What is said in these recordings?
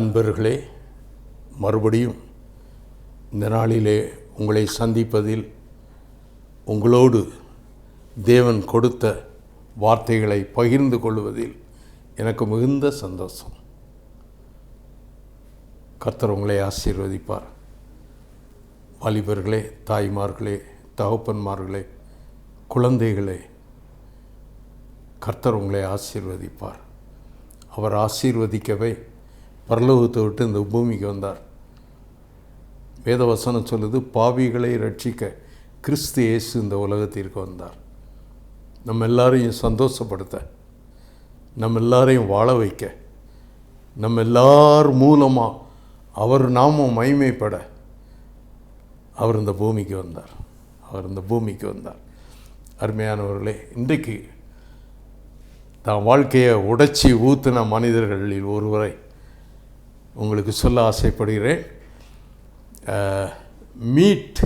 அன்பர்களே மறுபடியும் இந்த நாளிலே உங்களை சந்திப்பதில் உங்களோடு தேவன் கொடுத்த வார்த்தைகளை பகிர்ந்து கொள்வதில் எனக்கு மிகுந்த சந்தோஷம். கர்த்தர் உங்களை ஆசீர்வதிப்பார். வாலிபர்களே தாய்மார்களே தகப்பன்மார்களே குழந்தைகளே கர்த்தர் உங்களை ஆசீர்வதிப்பார். அவர் ஆசீர்வதிக்கவே பரலோகத்தை விட்டு இந்த பூமிக்கு வந்தார். வேதவசனம் சொல்லுது பாவிகளை ரட்சிக்க கிறிஸ்து இயேசு இந்த உலகத்திற்கு வந்தார். நம்ம எல்லாரையும் சந்தோஷப்படுத்த நம்ம எல்லாரையும் வாழ வைக்க நம்ம எல்லார் மூலமாக அவர் நாமும் மைமைப்பட அவர் இந்த பூமிக்கு வந்தார். அவர் இந்த பூமிக்கு வந்தார். அருமையானவர்களே இன்றைக்கு தான் வாழ்க்கையை உடைச்சி ஊற்றின மனிதர்களில் ஒருவரை உங்களுக்கு சொல்ல ஆசைப்படுகிறேன். மீட்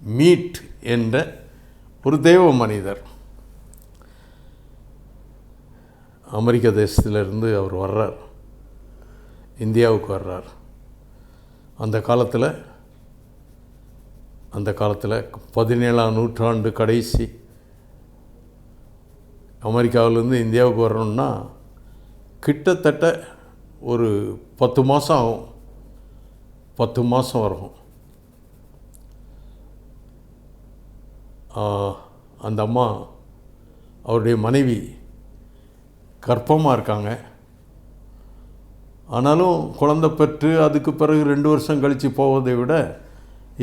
மீட் என்ற ஒரு தெய்வ மனிதர். அமெரிக்க தேசத்திலிருந்து அவர் வர்றார். இந்தியாவுக்கு வர்றார். அந்த காலத்தில் அந்த காலத்தில் பதினேழாம் நூற்றாண்டு கடைசி அமெரிக்காவிலேருந்து இந்தியாவுக்கு வரணும்னா கிட்டத்தட்ட ஒரு பத்து மாதம் ஆகும். பத்து மாதம் வரும். அந்த அம்மா அவருடைய மனைவி கற்பமாக இருக்காங்க. ஆனாலும் குழந்த பெற்று அதுக்கு பிறகு ரெண்டு வருஷம் கழித்து போவதை விட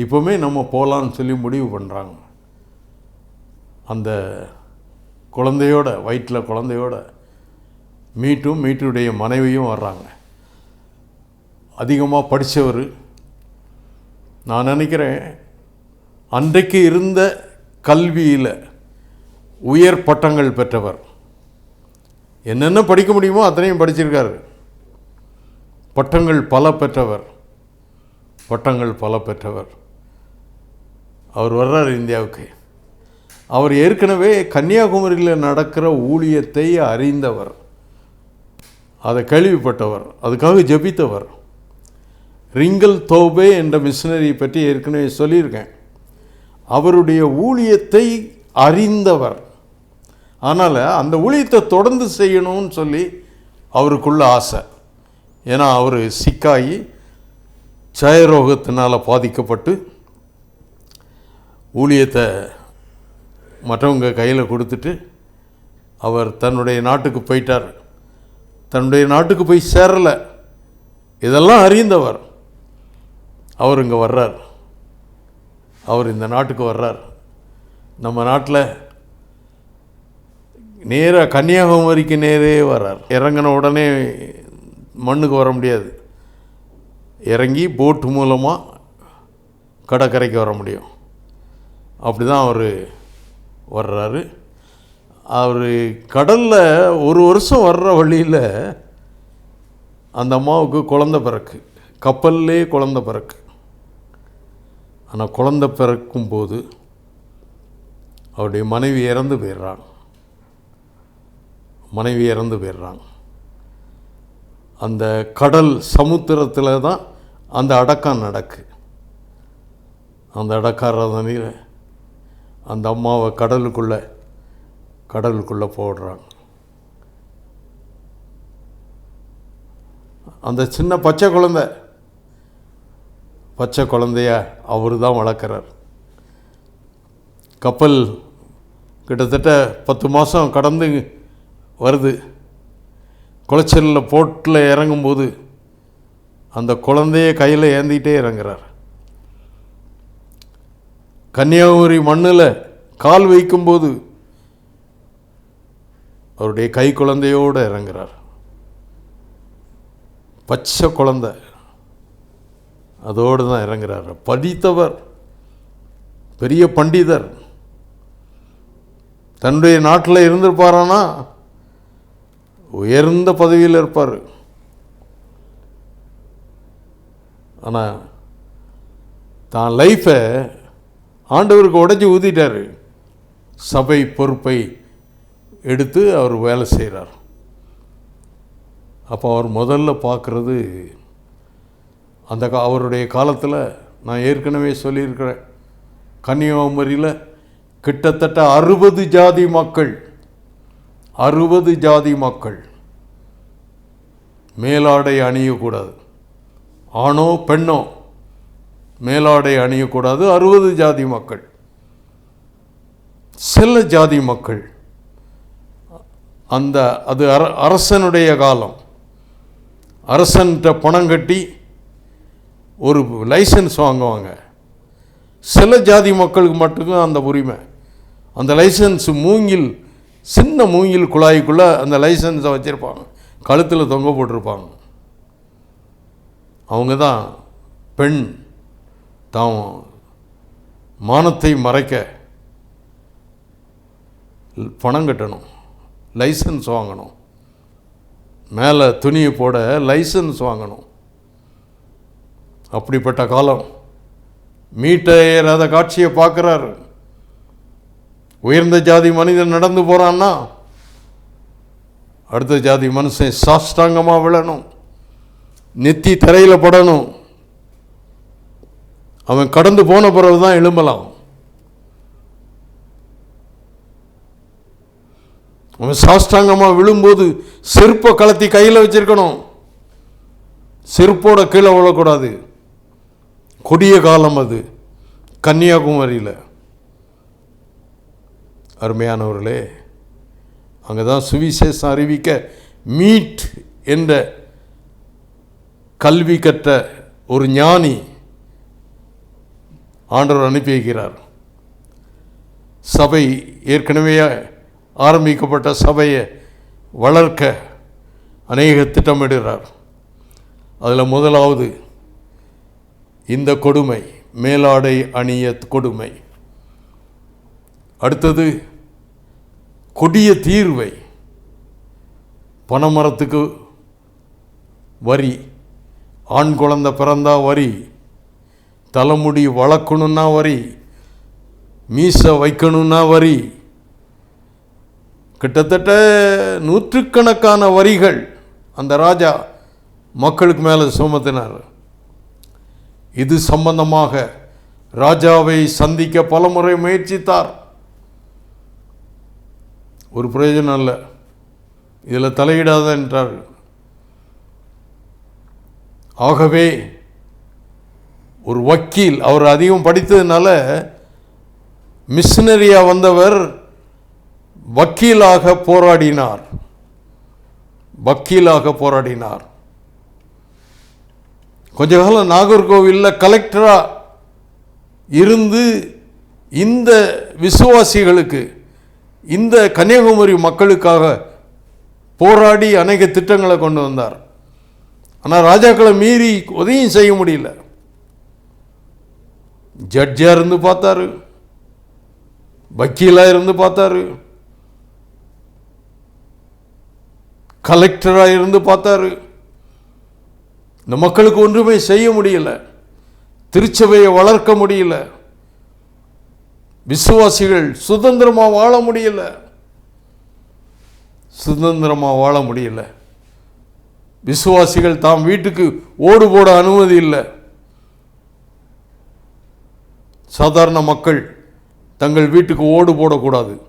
இப்போவுமே நம்ம போகலான்னு சொல்லி முடிவு பண்ணுறாங்க அந்த குழந்தையோட வயிற்றில் குழந்தையோட மீட்டும் மீட்டுடைய மனைவியும் வர்றாங்க. அதிகமாக படித்தவர் நான் நினைக்கிறேன் அன்றைக்கு இருந்த கல்வியில் உயர் பட்டங்கள் பெற்றவர். என்னென்ன படிக்க முடியுமோ அத்தனையும் படிச்சிருக்காரு. பட்டங்கள் பல பெற்றவர். பட்டங்கள் பல பெற்றவர். அவர் வர்றார் இந்தியாவுக்கு. அவர் ஏற்கனவே கன்னியாகுமரியில் நடக்கிற ஊழியத்தை அறிந்தவர். அதை கேள்விப்பட்டவர் அதுக்காக ஜபித்தவர். ரிங்கல் தோபே என்ற மிஷினரி பற்றி ஏற்கனவே சொல்லியிருக்கேன். அவருடைய ஊழியத்தை அறிந்தவர். அதனால் அந்த ஊழியத்தை தொடர்ந்து செய்யணும்னு சொல்லி அவருக்குள்ள ஆசை. ஏன்னா அவர் சிக்காகி சயரோகத்தினால் பாதிக்கப்பட்டு ஊழியத்தை மற்றவங்க கையில் கொடுத்துட்டு அவர் தன்னுடைய நாட்டுக்கு போயிட்டார். தன்னுடைய நாட்டுக்கு போய் சேரலை. இதெல்லாம் அறிந்தவர். அவர் இங்கே வர்றார். அவர் இந்த நாட்டுக்கு வர்றார். நம்ம நாட்டில் நேராக கன்னியாகுமரிக்கு நேரே வர்றார். இறங்கின உடனே மண்ணுக்கு வர முடியாது. இறங்கி போட்டு மூலமாக கடற்கரைக்கு வர முடியும். அப்படி தான் அவர் வர்றாரு. அவர் கடலில் ஒரு வருஷம் வர்ற வழியில் அந்த அம்மாவுக்கு குழந்த பிறக்கு. கப்பல்லே குழந்த பிறக்கு. ஆனால் குழந்த பிறக்கும் போது அவருடைய மனைவி இறந்து போயிடுறாங்க. மனைவி இறந்து போயிடுறாங்க. அந்த கடல் சமுத்திரத்தில் தான் அந்த அடக்கம் நடக்கு. அந்த அடக்காரதனையில் அந்த அம்மாவை கடலுக்குள்ளே கடலுக்குள்ளே போடுறாங்க. அந்த சின்ன பச்சை குழந்தை பச்சை குழந்தைய அவர் தான் வளர்க்குறார். கப்பல் கிட்டத்தட்ட பத்து மாதம் கடந்து வருது. குளச்சலில் போட்டில் இறங்கும்போது அந்த குழந்தைய கையில் ஏந்திக்கிட்டே இறங்குறார். கன்னியாகுமரி மண்ணில் கால் வைக்கும்போது அவருடைய கை குழந்தையோடு இறங்குறார். பச்சை குழந்தை. அதோடு தான் இறங்குறார். படித்தவர் பெரிய பண்டிதர். தன்னுடைய நாட்டில் இருந்திருப்பாரானா? உயர்ந்த பதவியில் இருப்பார். ஆனால் தான் லைஃப்பை ஆண்டவருக்கு உடஞ்சி ஊதிட்டார். சபை பொறுப்பை எடுத்து அவர் வேலை செய்கிறார் அப்போ அவர் முதல்ல பார்க்குறது அந்த கா அவருடைய காலத்தில் நான் ஏற்கனவே சொல்லியிருக்கிறேன். கன்னியாகுமரியில் கிட்டத்தட்ட அறுபது ஜாதி மக்கள் அறுபது ஜாதி மக்கள் மேலாடை அணியக்கூடாது. ஆணோ பெண்ணோ மேலாடை அணியக்கூடாது. அறுபது ஜாதி மக்கள். சில ஜாதி மக்கள் அந்த அது அர அரசனுடைய காலம். அரசன்கிட்ட பணம் கட்டி ஒரு லைசன்ஸ் வாங்குவாங்க. சில ஜாதி மக்களுக்கு மட்டும்தான் அந்த உரிமை. அந்த லைசன்ஸ் மூங்கில் சின்ன மூங்கில் குழாய்க்குள்ளே அந்த லைசன்ஸை வச்சுருப்பாங்க. கழுத்தில் தொங்க போட்டிருப்பாங்க. அவங்க தான் பெண் தாம் மானத்தை மறைக்க பணம் கட்டணும். லைசன்ஸ் வாங்கணும். மேலே துணியை போட லைசன்ஸ் வாங்கணும். அப்படிப்பட்ட காலம். மீட்ட ஏறாத காட்சியை பார்க்குறாரு. உயர்ந்த ஜாதி மனிதன் நடந்து போகிறான்னா அடுத்த ஜாதி மனுஷன் சாஷ்டாங்கமாக விழணும். நெத்தி தரையில் படணும். அவன் கடந்து போன பிறகு தான் எழும்பலாம். அவன் சாஷ்டாங்கமாக விழும்போது செருப்பை கலத்தி கையில் வச்சிருக்கணும். செருப்போட கீழே விழக்கூடாது. கொடிய காலம் அது. கன்னியாகுமரியில். அருமையானவர்களே அங்கே தான் சுவிசேஷம் அறிவிக்க மீட் என்ற கல்வி கற்ற ஒரு ஞானி ஆண்டவர் அனுப்பி வைக்கிறார். சபை ஏற்கனவே ஆரம்பிக்கப்பட்ட சபையை வளர்க்க அநேக திட்டமிடுகிறார். அதில் முதலாவது இந்த கொடுமை மேலாடை அணிய கொடுமை. அடுத்தது கொடிய தீர்வை பனைமரத்துக்கு வரி ஆண் குழந்தை பிறந்தா வரி தலைமுடி வளர்க்கணுன்னா வரி மீசை வைக்கணுன்னா வரி கிட்டத்தட்ட நூற்றுக்கணக்கான வரிகள் அந்த ராஜா மக்களுக்கு மேலே சுமத்தினார். இது சம்பந்தமாக ராஜாவை சந்திக்க பலமுறை முயற்சித்தார். ஒரு பிரயோஜனம் இல்லை இதில் தலையிடாத என்றார். ஆகவே ஒரு வக்கீல் அவர் அதிகம் படித்ததுனால மிஷினரியாக வந்தவர் வக்கீலாக போராடினார். வக்கீலாக போராடினார். கொஞ்ச காலம் நாகர்கோவிலில் கலெக்டராக இருந்து இந்த விசுவாசிகளுக்கு இந்த கன்னியாகுமரி மக்களுக்காக போராடி அநேக திட்டங்களை கொண்டு வந்தார். ஆனால் ராஜாக்களை மீறி உதவியும் செய்ய முடியல. ஜட்ஜாக இருந்து பார்த்தாரு. வக்கீலாக இருந்து பார்த்தாரு. கலெக்டராக இருந்து பார்த்தாரு. இந்த மக்களுக்கு ஒன்றுமே செய்ய முடியல. திருச்சபையை வளர்க்க முடியல. விசுவாசிகள் சுதந்திரமாக வாழ முடியல. சுதந்திரமாக வாழ முடியல. விசுவாசிகள் தாம் வீட்டுக்கு ஓடு போட அனுமதி இல்லை. சாதாரண மக்கள் தங்கள் வீட்டுக்கு ஓடு போடக்கூடாது.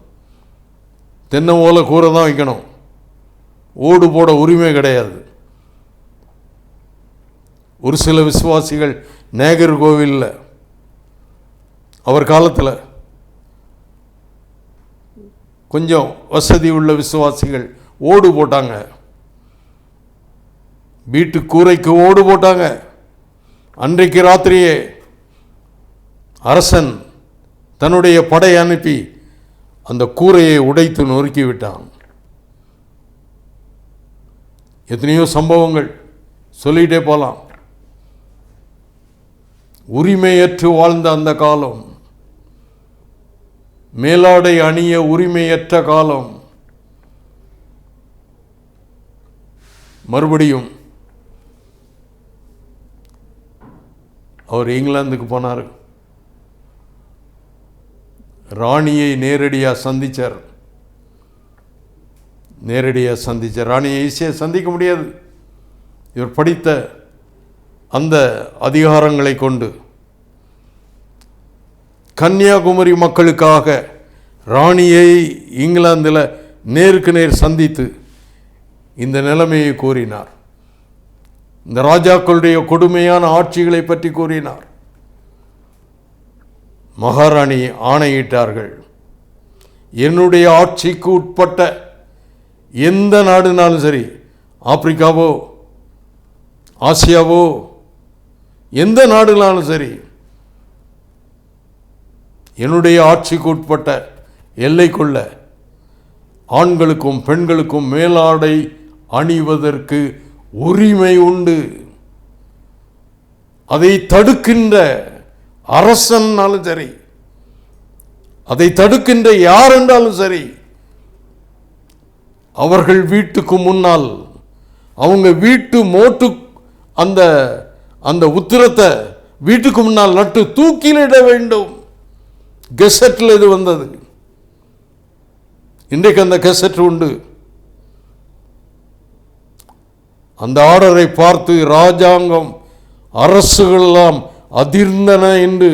தென்னை ஓலை கூரை தான் வைக்கணும். ஓடு போட உரிமை கிடையாது. ஒரு சில விசுவாசிகள் நேகர் கோவிலில் அவர் காலத்தில் கொஞ்சம் வசதி உள்ள விசுவாசிகள் ஓடு போட்டாங்க. வீட்டு கூரைக்கு ஓடு போட்டாங்க. அன்றைக்கு ராத்திரியே அரசன் தன்னுடைய படை அனுப்பி அந்த கூரையை உடைத்து நொறுக்கி விட்டான். எத்தனையோ சம்பவங்கள் சொல்லிகிட்டே போகலாம் உரிமையற்று வாழ்ந்த அந்த காலம் மேலாடை அணிய உரிமையற்ற காலம் மறுபடியும் அவர் இங்கிலாந்துக்கு போனார். ராணியை நேரடியாக சந்தித்தார் நேரடியாக சந்தித்த ராணியை ஈஸியாக சந்திக்க முடியாது. இவர் படித்த அந்த அதிகாரங்களை கொண்டு கன்னியாகுமரி மக்களுக்காக ராணியை இங்கிலாந்தில் நேருக்கு நேர் சந்தித்து இந்த நிலைமையை கூறினார். இந்த ராஜாக்களுடைய கொடுமையான ஆட்சிகளை பற்றி கூறினார். மகாராணி ஆணையிட்டார்கள். என்னுடைய ஆட்சிக்கு உட்பட்ட எந்த நாடுனாலும் சரி ஆப்பிரிக்காவோ ஆசியாவோ எந்த நாடுனாலும் சரி என்னுடைய ஆட்சிக்கு உட்பட்ட எல்லைக்குள்ள ஆண்களுக்கும் பெண்களுக்கும் மேலாடை அணிவதற்கு உரிமை உண்டு. அதை தடுக்கின்ற அரசன்னாலும் சரி அதை தடுக்கின்ற யார் என்றாலும் சரி அவர்கள் வீட்டுக்கு முன்னால் அவங்க வீட்டு மோட்டு அந்த அந்த உத்திரத்தை வீட்டுக்கு முன்னால் நட்டு தூக்கிலிட வேண்டும். கெசட்டில் இது வந்தது. இன்றைக்கு அந்த கெசட் உண்டு. அந்த ஆர்டரை பார்த்து ராஜாங்கம் அரசுகளெல்லாம் அதிர்ந்தன என்று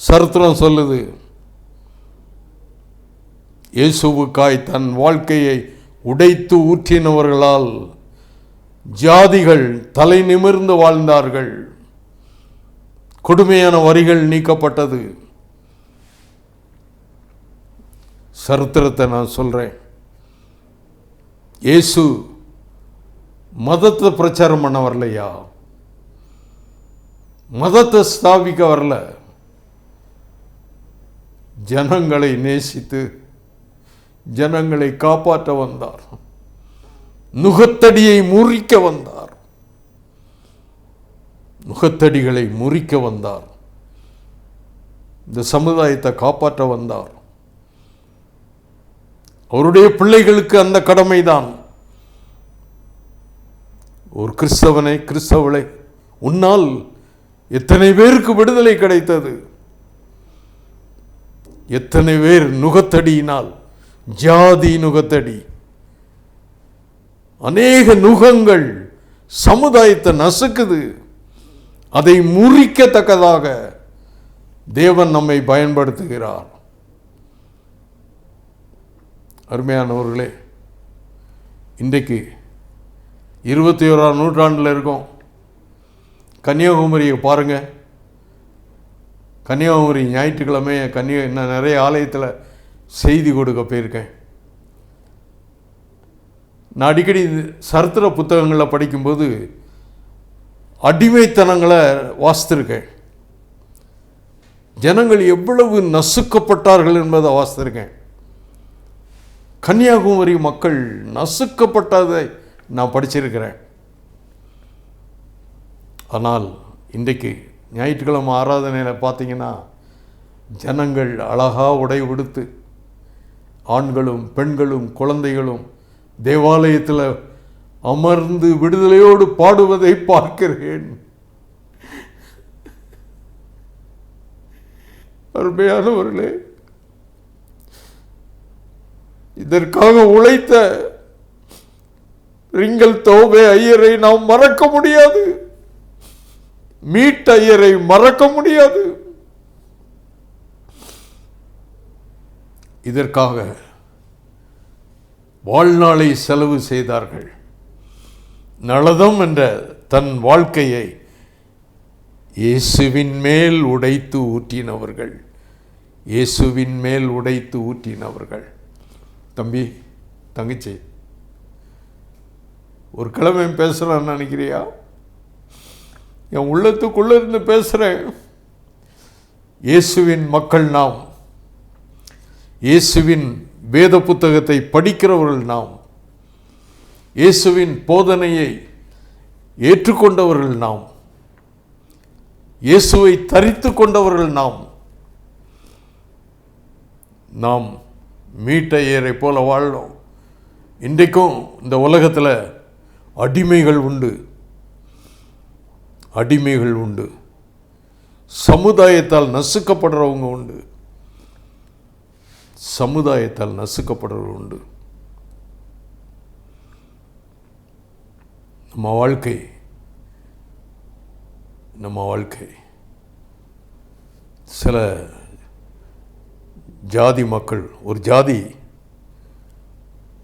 சரித்திரம் சொல்லுது. இயேசுவுக்காய் தன் வாழ்க்கையை உடைத்து ஊற்றினவர்களால் ஜாதிகள் தலை நிமிர்ந்து வாழ்ந்தார்கள். கொடுமையான வரிகள் நீக்கப்பட்டது. சரித்திரத்தை நான் சொல்கிறேன் இயேசு மதத்தை பிரச்சாரம் பண்ண வரலையா? மதத்தை ஸ்தாபிக்க வரல. ஜனங்களை நேசித்து ஜனங்களை காப்பாற்ற வந்தார். நுகத்தடியை முறிக்க வந்தார். நுகத்தடிகளை முறிக்க வந்தார். இந்த சமுதாயத்தை காப்பாற்ற வந்தார். அவருடைய பிள்ளைகளுக்கு அந்த கடமைதான். ஒரு கிறிஸ்தவனை கிறிஸ்தவளை உன்னால் எத்தனை பேருக்கு விடுதலை கிடைத்தது? எத்தனை பேர் நுகத்தடியினால் ஜாதி நுகத்தடி. அநேக நுகங்கள் சமுதாயத்தை நசுக்குது. அதை முறிக்கத்தக்கதாக தேவன் நம்மை பயன்படுத்துகிறார். அருமையானவர்களே இன்றைக்கு இருபத்தி ஓராம் நூற்றாண்டில் இருக்கோம். கன்னியாகுமரியை பாருங்கள் கன்னியாகுமரி ஞாயிற்றுக்கிழமை கன்னியா இன்னும் நிறைய ஆலயத்தில் செய்தி கொடுக்க போயிருக்கேன். நான் அடிக்கடி சரித்திர புத்தகங்களில் படிக்கும்போது அடிமைத்தனங்களை வாசித்திருக்கேன். ஜனங்கள் எவ்வளவு நசுக்கப்பட்டார்கள் என்பதை வாசித்திருக்கேன். கன்னியாகுமரி மக்கள் நசுக்கப்பட்டதை நான் படிச்சிருக்கிறேன். ஆனால் இன்றைக்கு ஞாயிற்றுக்கிழமை ஆராதனையில் பார்த்தீங்கன்னா ஜனங்கள் அழகாக உடை உடுத்து ஆண்களும் பெண்களும் குழந்தைகளும் தேவாலயத்தில் அமர்ந்து விடுதலையோடு பாடுவதை பார்க்கிறேன். அருமையானவர்களே இதற்காக உழைத்த ரிங்கல் தோபே ஐயரை நாம் மறக்க முடியாது. மீட் ஐயரை மறக்க முடியாது. இதற்காக வாழ்நாளை செலவு செய்தார்கள். நலதம் என்ற தன் வாழ்க்கையை இயேசுவின் மேல் உடைத்து ஊற்றினவர்கள். இயேசுவின் மேல் உடைத்து ஊற்றினவர்கள். தம்பி தங்கச்சி ஒரு கிழமை பேசுகிறான்னு நினைக்கிறியா? என் உள்ளத்துக்குள்ளே இருந்து பேசுகிறேன் இயேசுவின் மக்கள் நாம் இயேசுவின் வேத புத்தகத்தை படிக்கிறவர்கள் நாம் இயேசுவின் போதனையை ஏற்றுக்கொண்டவர்கள் நாம் இயேசுவை தரித்து கொண்டவர்கள் நாம் நாம் மீட்டையரை போல வாழ்கிறோம் இன்றைக்கும் இந்த உலகத்தில் அடிமைகள் உண்டு. அடிமைகள் உண்டு. சமுதாயத்தால் நசுக்கப்படுறவங்க உண்டு. சமுதாயத்தால் நசுக்கப்படுறது உண்டு. நம்ம வாழ்க்கை நம்ம வாழ்க்கை. சில ஜாதி மக்கள் ஒரு ஜாதி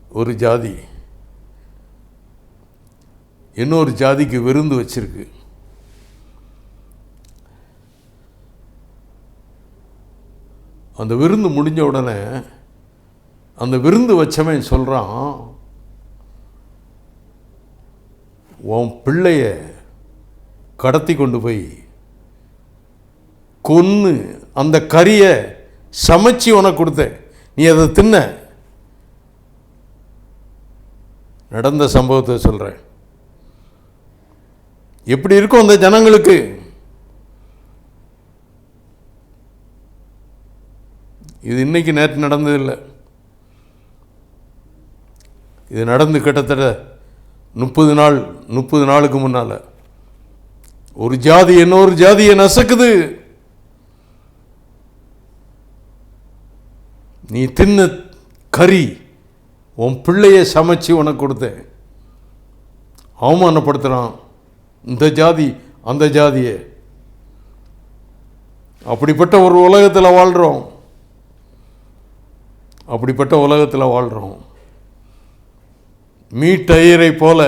ஒரு ஜாதி இன்னொரு ஜாதிக்கு விருந்து வச்சிருக்கு. அந்த விருந்து முடிஞ்ச உடனே அந்த விருந்து வச்சவன் சொல்கிறான் உன் பிள்ளைய கடத்தி கொண்டு போய் கொன்று அந்த கறியை சமைச்சு உனக்கு கொடுத்தேன். நீ அதை தின்ன. நடந்த சம்பவத்தை சொல்கிறேன் எப்படி இருக்கும் அந்த ஜனங்களுக்கு? இது இன்றைக்கி நேற்று நடந்ததில்லை. இது நடந்து கிட்டத்தட்ட முப்பது நாள் முப்பது நாளுக்கு முன்னால். ஒரு ஜாதி இன்னொரு ஜாதியை நசுக்குது. நீ தின்ன கறி உன் பிள்ளைய சமைச்சு உனக்கு கொடுத்தேன். அவமானப்படுத்துகிறான் இந்த ஜாதி அந்த ஜாதியை. அப்படிப்பட்ட ஒரு உலகத்தில் வாழ்கிறோம் அப்படிப்பட்ட உலகத்தில் வாழ்கிறோம் மீட்டயரை போல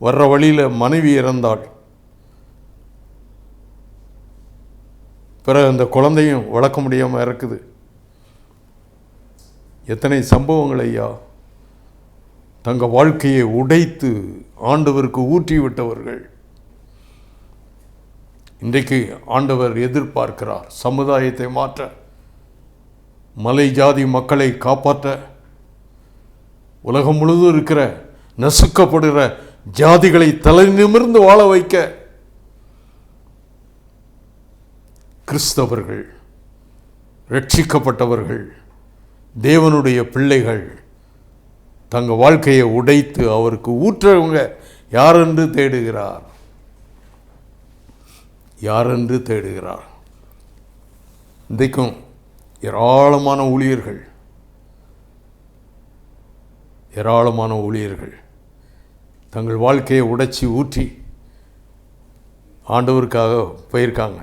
வர்ற வழியில் மனைவி இறந்தாள். பிறகு அந்த குழந்தையும் வளர்க்க முடியாமல் இருக்குது எத்தனை சம்பவங்கள் ஐயா. தங்கள் வாழ்க்கையை உடைத்து ஆண்டவருக்கு ஊற்றி விட்டவர்கள் இன்றைக்கு ஆண்டவர் எதிர்பார்க்கிறார் சமுதாயத்தை மாற்ற மலை ஜாதி மக்களை காப்பாற்ற உலகம் முழுதும் இருக்கிற நசுக்கப்படுகிற ஜாதிகளை தலை நிமிர்ந்து வாழ வைக்க கிறிஸ்தவர்கள் ரட்சிக்கப்பட்டவர்கள் தேவனுடைய பிள்ளைகள் தங்கள் வாழ்க்கையை உடைத்து அவருக்கு ஊற்றவங்க யாரென்று தேடுகிறார். யாரென்று தேடுகிறார்? இன்றைக்கும் ஏராளமான ஊழியர்கள் ஏராளமான ஊழியர்கள் தங்கள் வாழ்க்கையை உடைச்சி ஊற்றி ஆண்டவருக்காக போயிருக்காங்க.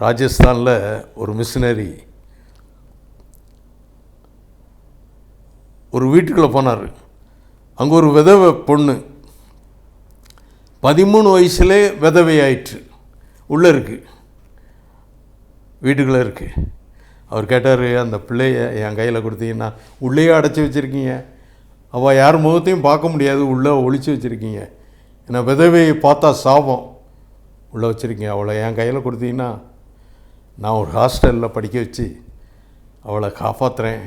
ராஜஸ்தானில் ஒரு மிஷினரி ஒரு வீட்டுக்குள்ளே போனார். அங்கே ஒரு விதவை பொண்ணு பதிமூணு வயசுலே விதவை ஆயிற்று உள்ளே இருக்குது வீட்டுக்குள்ளே இருக்குது அவர் கேட்டார் அந்த பிள்ளைய என் கையில் கொடுத்தீங்கன்னா உள்ளேயே அடைச்சி வச்சுருக்கீங்க. அவள் யார் முகத்தையும் பார்க்க முடியாது உள்ளே ஒழிச்சு வச்சுருக்கீங்க. ஏன்னா விதவையை பார்த்தா சாபம். உள்ளே வச்சுருக்கீங்க. அவளை என் கையில் கொடுத்தீங்கன்னா நான் ஒரு ஹாஸ்டலில் படிக்க வச்சு அவளை காப்பாற்றுறேன்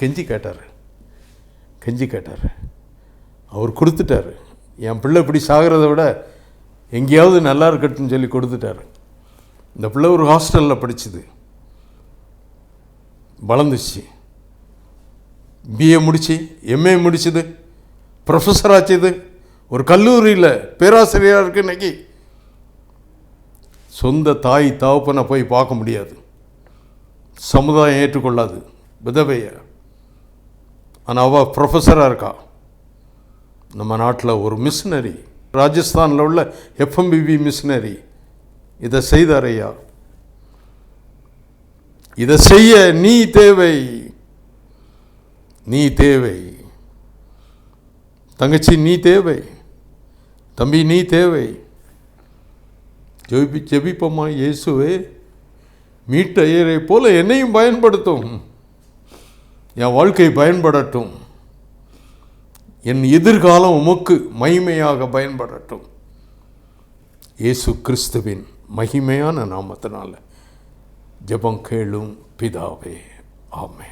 கெஞ்சி கேட்டார். கெஞ்சி கேட்டார். அவர் கொடுத்துட்டார். என் பிள்ளை இப்படி சாகிறத விட எங்கேயாவது நல்லா இருக்கட்டும்னு சொல்லி கொடுத்துட்டார். இந்த பிள்ளை ஒரு ஹாஸ்டலில் படிச்சுது. வளர்ந்துச்சு. பிஏ முடிச்சு எம்ஏ முடிச்சுது. ப்ரொஃபஸர் ஆச்சுது. ஒரு கல்லூரியில் பேராசிரியராக இருக்கு இன்னைக்கு. சொந்த தாய் தகப்பனை போய் பார்க்க முடியாது. சமுதாயம் ஏற்றுக்கொள்ளாது. விதவையை. ஆனால் அவள் ப்ரொஃபஸராக இருக்கா. நம்ம நாட்டில் ஒரு மிஷினரி ராஜஸ்தானில் உள்ள எஃப்எம்பிபி மிஷினரி இதை செய்தார் ஐயா இதை செய்ய நீ தேவை. நீ தேவை. தங்கச்சி நீ தேவை. தம்பி நீ தேவை. ஜெபி ஜெபிப்பம்மா இயேசுவே? மீட்ட ஐயரை போல என்னையும் பயன்படுத்தும். என் வாழ்க்கை பயன்படட்டும். என் எதிர்காலம் உமக்கு மகிமையாக பயன்படட்டும். இயேசு கிறிஸ்துவின் மகிமையான நாமத்தினால ஜெபம் கேளும் பிதாவே ஆமே